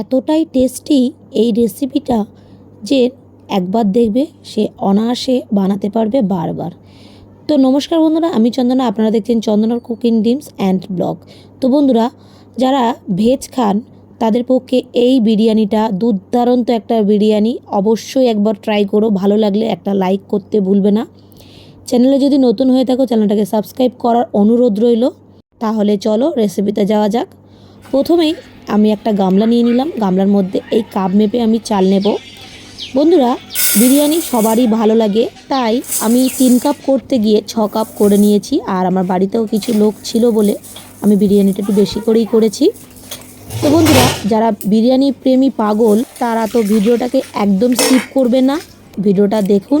এতটাই টেস্টি এই রেসিপিটা যে একবার দেখবে সে অনায়াসে বানাতে পারবে বারবার। তো নমস্কার বন্ধুরা, আমি চন্দনা। আপনারা দেখছেন চন্দনার কুকিং ডিমস অ্যান্ড ব্লগ তো বন্ধুরা, যারা ভেজ খান, তাদের পক্ষে এই বিরিয়ানিটা দুর্দান্ত একটা বিরিয়ানি। অবশ্যই একবার ট্রাই করো, ভালো লাগলে একটা লাইক করতে ভুলবে না। চ্যানেলে যদি নতুন হয়ে থাকো, চ্যানেলটাকে সাবস্ক্রাইব করার অনুরোধ রইল। তাহলে চলো রেসিপিতে যাওয়া যাক। প্রথমেই আমি একটা গামলা নিয়ে নিলাম। গামলার মধ্যে এই কাপ মেপে আমি চাল নেব। বন্ধুরা, বিরিয়ানি সবারই ভালো লাগে, তাই আমি তিন কাপ করতে গিয়ে ছ কাপ করে নিয়েছি। আর আমার বাড়িতেও কিছু লোক ছিল বলে আমি বিরিয়ানিটা একটু বেশি করেই করেছি। তো বন্ধুরা, যারা বিরিয়ানি প্রেমী পাগল, তারা তো ভিডিওটাকে একদম স্কিপ করবে না। ভিডিওটা দেখুন,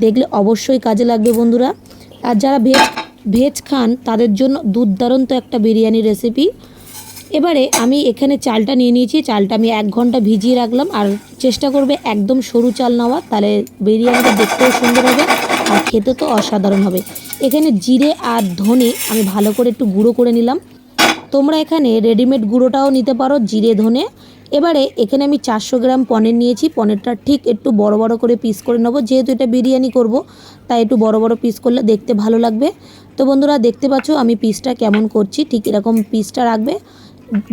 দেখলে অবশ্যই কাজে লাগবে বন্ধুরা। আর যারা ভেজ ভেজ খান, তাদের জন্য দুর্দান্ত একটা বিরিয়ানি রেসিপি এবারে আমি এখানে চালটা নিয়ে নিয়েছি। চালটা আমি এক ঘণ্টা ভিজিয়ে রাখলাম। আর চেষ্টা করবে একদম সরু চাল নেওয়া। তাহলে বিরিয়ানিটা দেখতেও সুন্দর হবে। আর খেতে তো অসাধারণ হবে। এখানে জিরে আর ধনে আমি ভালো করে একটু গুঁড়ো করে নিলাম। তোমরা এখানে রেডিমেড গুঁড়োটাও নিতে পারো, জিরে, ধনে। এবারে এখানে আমি চারশো গ্রাম পনির নিয়েছি। পনিরটা ঠিক একটু বড় বড় করে পিস করে নেব। যেহেতু এটা বিরিয়ানি করব, তাই একটু বড় বড় পিস করলে দেখতে ভালো লাগবে। তো বন্ধুরা, দেখতে পাচ্ছ আমি পিসটা কেমন করছি। ঠিক এরকম পিসটা রাখবে।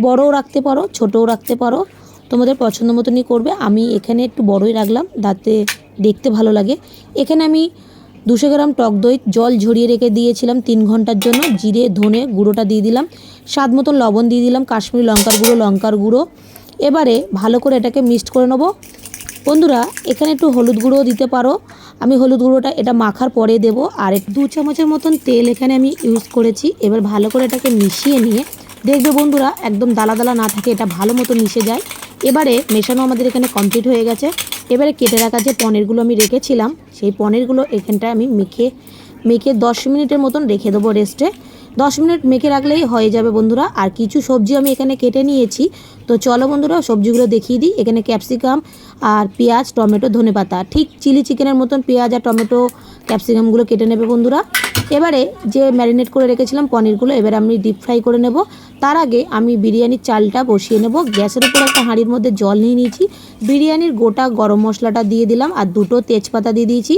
বড়ও রাখতে পারো, ছোটও রাখতে পারো। তোমাদের পছন্দ মতনই করবে। আমি এখানে একটু বড়ই রাখলাম যাতে দেখতে ভালো লাগে। এখানে আমি দুশো গ্রাম টক দই জল ঝরিয়ে রেখে দিয়েছিলাম তিন ঘণ্টার জন্য। জিরে, ধনে গুঁড়োটা দিয়ে দিলাম। স্বাদ মতন লবণ দিয়ে দিলাম, কাশ্মীরি লঙ্কার গুঁড়ো লঙ্কার গুঁড়ো। এবারে ভালো করে এটাকে মিক্সড করে নেব। বন্ধুরা, এখানে একটু হলুদ গুঁড়োও দিতে পারো। আমি হলুদ গুঁড়োটা এটা মাখার পরে দেবো। আর দু চামচের মতন তেল এখানে আমি ইউজ করেছি। এবার ভালো করে এটাকে মিশিয়ে নিয়ে দেখবে বন্ধুরা, একদম দালা দালা না থাকে, এটা ভালো মতো মিশে যায়। এবারে মেশানো আমাদের এখানে কমপ্লিট হয়ে গেছে। এবারে কেটে রাখা যে পনিরগুলো আমি রেখেছিলাম, সেই পনিরগুলো এখানটায় আমি মেখে মেখে দশ মিনিটের মতন রেখে দেবো রেস্টে দশ মিনিট মেখে রাখলেই হয়ে যাবে বন্ধুরা। আর কিছু সবজি আমি এখানে কেটে নিয়েছি। তো চলো বন্ধুরা, সবজিগুলো দেখিয়ে দিই। এখানে ক্যাপসিকাম আর পেঁয়াজ, টমেটো, ধনেপাতা। ঠিক চিলি চিকেনের মতন পেঁয়াজ আর টমেটো ক্যাপসিকামগুলো কেটে নেবে বন্ধুরা। এবারে যে ম্যারিনেট করে রেখেছিলাম পনিরগুলো এবারে আমি ডিপ ফ্রাই করে নেব। তার আগে আমি বিরিয়ানির চালটা বসিয়ে নেব। গ্যাসের উপর একটা হাঁড়ির মধ্যে জল নিয়ে নিয়েছি। বিরিয়ানির গোটা গরম মশলাটা দিয়ে দিলাম আর দুটো তেজপাতা দিয়ে দিয়েছি।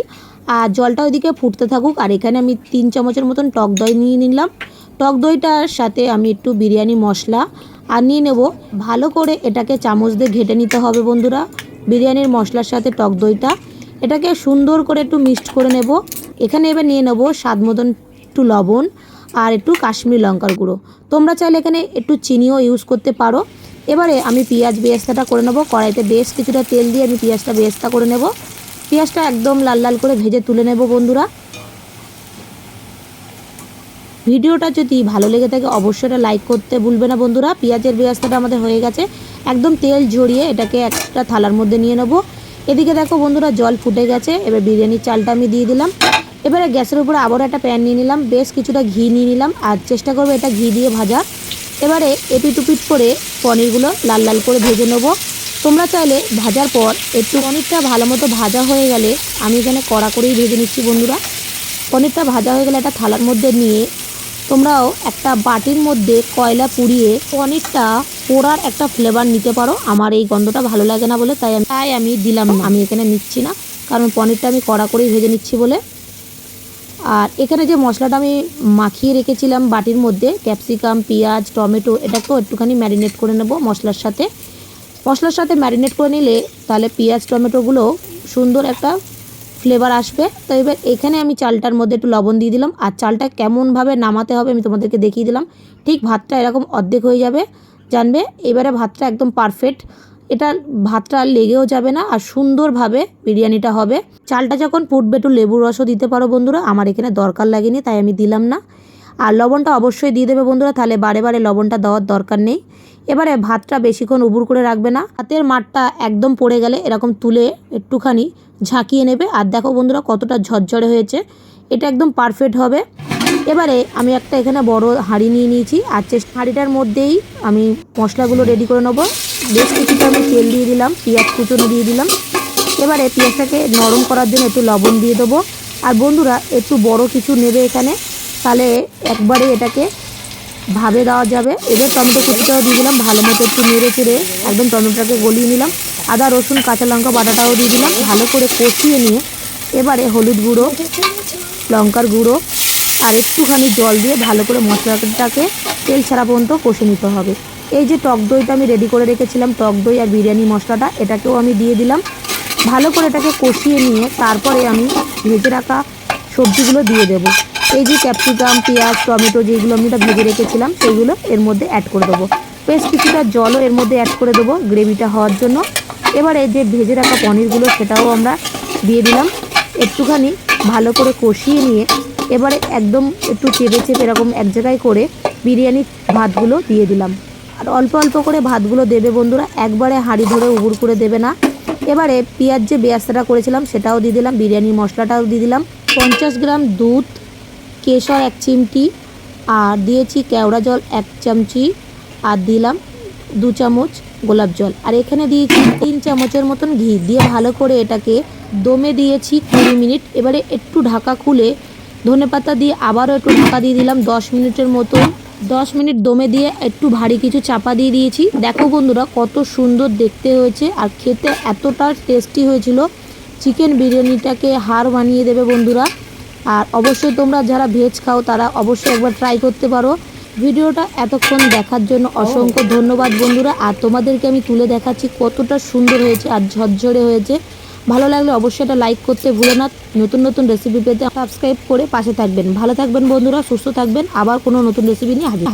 আর জলটা ওইদিকে ফুটতে থাকুক। আর এখানে আমি তিন চামচের মতন টক দই নিয়ে নিলাম। টক দইটার সাথে আমি একটু বিরিয়ানি মশলা আর নিয়ে নেব। ভালো করে এটাকে চামচ দিয়ে ঘেটে নিতে হবে বন্ধুরা। বিরিয়ানির মশলার সাথে টক দইটা। এটাকে সুন্দর করে একটু মিক্সড করে নেব। এখানে এবার নিয়ে নেব স্বাদ মতন একটু লবণ আর একটু কাশ্মীরি লঙ্কার গুঁড়ো। তোমরা চাইলে এখানে একটু চিনিও ইউজ করতে পারো। এবারে আমি পেঁয়াজ বেরেস্তাটা করে নেব। কড়াইতে বেশ কিছুটা তেল দিয়ে আমি পেঁয়াজটা বেরেস্তা করে নেব। পেঁয়াজটা একদম লাল লাল করে ভেজে তুলে নেব বন্ধুরা। ভিডিওটা যদি ভালো লেগে থাকে অবশ্যই এটা লাইক করতে ভুলবে না বন্ধুরা। পেঁয়াজের বেয়াস্তাটা আমাদের হয়ে গেছে। একদম তেল ঝরিয়ে এটাকে একটা থালার মধ্যে নিয়ে নেব। এদিকে দেখো বন্ধুরা জল ফুটে গেছে। এবার বিরিয়ানির চালটা আমি দিয়ে দিলাম। এবারে গ্যাসের উপরে আবারও একটা প্যান নিয়ে নিলাম, বেশ কিছুটা ঘি নিয়ে নিলাম, আর চেষ্টা করব এটা ঘি দিয়ে ভাজা। এবারে এপিট উপিট করে পনিরগুলো লাল লাল করে ভেজে নেব। তোমরা চাইলে ভাজার পর একটু পনিরটা ভালো মতো ভাজা হয়ে গেলে, আমি এখানে কড়া করেই ভেজে নিচ্ছি বন্ধুরা। পনিরটা ভাজা হয়ে গেলে একটা থালার মধ্যে নিয়ে তোমরাও একটা বাটির মধ্যে কয়লা পুড়িয়ে পনিরটা পোড়ার একটা ফ্লেভার নিতে পারো। আমার এই গন্ধটা ভালো লাগে না বলে তাই তাই আমি দিলাম আমি এখানে নিচ্ছি না, কারণ পনিরটা আমি কড়া করেই ভেজে নিচ্ছি বলে। আর এখানে যে মশলাটা আমি মাখিয়ে রেখেছিলাম বাটির মধ্যে, ক্যাপসিকাম, পেঁয়াজ, টমেটো, এটাকেও একটুখানি ম্যারিনেট করে নেব মশলার সাথে। মশলার সাথে ম্যারিনেট করে নিলে তাহলে পেঁয়াজ, টমেটোগুলো সুন্দর একটা ফ্লেভার আসবে। তো এবার এখানে আমি চালটার মধ্যে একটু লবণ দিয়ে দিলাম আর চালটা কেমনভাবে নামাতে হবে আমি তোমাদেরকে দেখিয়ে দিলাম। ঠিক ভাতটা এরকম অর্ধেক হয়ে যাবে, জানবে? এবারে ভাতটা একদম পারফেক্ট এটা ভাতটা লেগেও যাবে না আর সুন্দরভাবে বিরিয়ানিটা হবে। চালটা যখন ফুটবে একটু লেবুর রসও দিতে পারো বন্ধুরা, আমার এখানে দরকার লাগেনি, তাই আমি দিলাম না। আর লবণটা অবশ্যই দিয়ে দেবে বন্ধুরা, তাহলে বারে বারে লবণটা দেওয়ার দরকার নেই। এবারে ভাতটা বেশিক্ষণ উবুর করে রাখবে না। হাতের মাঠটা একদম পড়ে গেলে এরকম তুলে একটুখানি ঝাঁকিয়ে নেবে। আর দেখো বন্ধুরা, কতটা ঝরঝরে হয়েছে, এটা একদম পারফেক্ট হবে। এবারে আমি একটা এখানে বড় হাঁড়ি নিয়ে নিয়েছি, আর চেষ্টা হাঁড়িটার মধ্যেই আমি মশলাগুলো রেডি করে নেব। বেশ কিছুটা আমি তেল দিয়ে দিলাম, পেঁয়াজ কুচনো দিয়ে দিলাম। এবারে পেঁয়াজটাকে নরম করার জন্য একটু লবণ দিয়ে দেবো। আর বন্ধুরা, একটু বড় কিছু নেবে এখানে, তাহলে একবারে এটাকে ভাবে দেওয়া যাবে। এবার টমেটো কুচিটাও দিয়ে দিলাম, ভালো মতো একটু নেড়ে চেড়ে একদম টমেটোটাকে গলিয়ে নিলাম। আদা, রসুন, কাঁচা লঙ্কা বাটাটাও দিয়ে দিলাম, ভালো করে কষিয়ে নিয়ে এবারে হলুদ গুঁড়ো, লঙ্কার গুঁড়ো আর একটুখানি জল দিয়ে ভালো করে মশলাটাকে তেল ছাড়া পর্যন্ত কষে নিতে হবে। এই যে টক দইটা আমি রেডি করে রেখেছিলাম, টক দই আর বিরিয়ানি মশলাটা, এটাকেও আমি দিয়ে দিলাম। ভালো করে এটাকে কষিয়ে নিয়ে তারপরে আমি ভেজে রাখা সবজিগুলো দিয়ে দেব। এই যে ক্যাপসিকাম পেঁয়াজ, টমেটো যেগুলো আমি এটা ভেজে রেখেছিলাম সেইগুলো এর মধ্যে অ্যাড করে দেবো। বেশ কিছুটা জলও এর মধ্যে অ্যাড করে দেবো গ্রেভিটা হওয়ার জন্য। এবারে যে ভেজে রাখা পনিরগুলো, সেটাও আমরা দিয়ে দিলাম। একটুখানি ভালো করে কষিয়ে নিয়ে এবারে একদম একটু চেপে চেপে এরকম এক জায়গায় করে বিরিয়ানির ভাতগুলো দিয়ে দিলাম। আর অল্প অল্প করে ভাতগুলো দেবে বন্ধুরা, একবারে হাঁড়ি ধরে উবুর করে দেবে না। এবারে পেঁয়াজ যে বেয়াস্তাটা করেছিলাম সেটাও দিয়ে দিলাম, বিরিয়ানির মশলাটাও দিয়ে দিলাম। পঞ্চাশ গ্রাম দুধ, কেশর এক চিমটি, আর দিয়েছি কেওড়া জল এক চামচি, আর দিলাম দু চামচ গোলাপ জল। আর এখানে দিয়েছি তিন চামচের মতন ঘি। দিয়ে ভালো করে এটাকে দমে দিয়েছি কুড়ি মিনিট। এবারে একটু ঢাকা খুলে ধনে পাতা দিয়ে আবারও একটু ঢাকা দিয়ে দিলাম দশ মিনিটের মতো দশ মিনিট দমে দিয়ে একটু ভারী কিছু চাপা দিয়ে দিয়েছি। দেখো বন্ধুরা, কত সুন্দর দেখতে হয়েছে আর খেতে এতটা টেস্টি হয়েছিল। চিকেন বিরিয়ানিটাকে হার বানিয়ে দেবে বন্ধুরা। আর অবশ্যই তোমরা যারা ভেজ খাও, তারা অবশ্যই একবার ট্রাই করতে পারো। ভিডিওটা এতক্ষণ দেখার জন্য অসংখ্য ধন্যবাদ বন্ধুরা। আর তোমাদেরকে আমি তুলে দেখাচ্ছি কতটা সুন্দর হয়েছে আর ঝরঝরে হয়েছে। ভালো লাগলে অবশ্যই এটা লাইক করতে ভুলো না। নতুন নতুন রেসিপি পেতে সাবস্ক্রাইব করে পাশে থাকবেন। ভালো থাকবেন বন্ধুরা, সুস্থ থাকবেন। আবার কোনো নতুন রেসিপি নিয়ে হাজির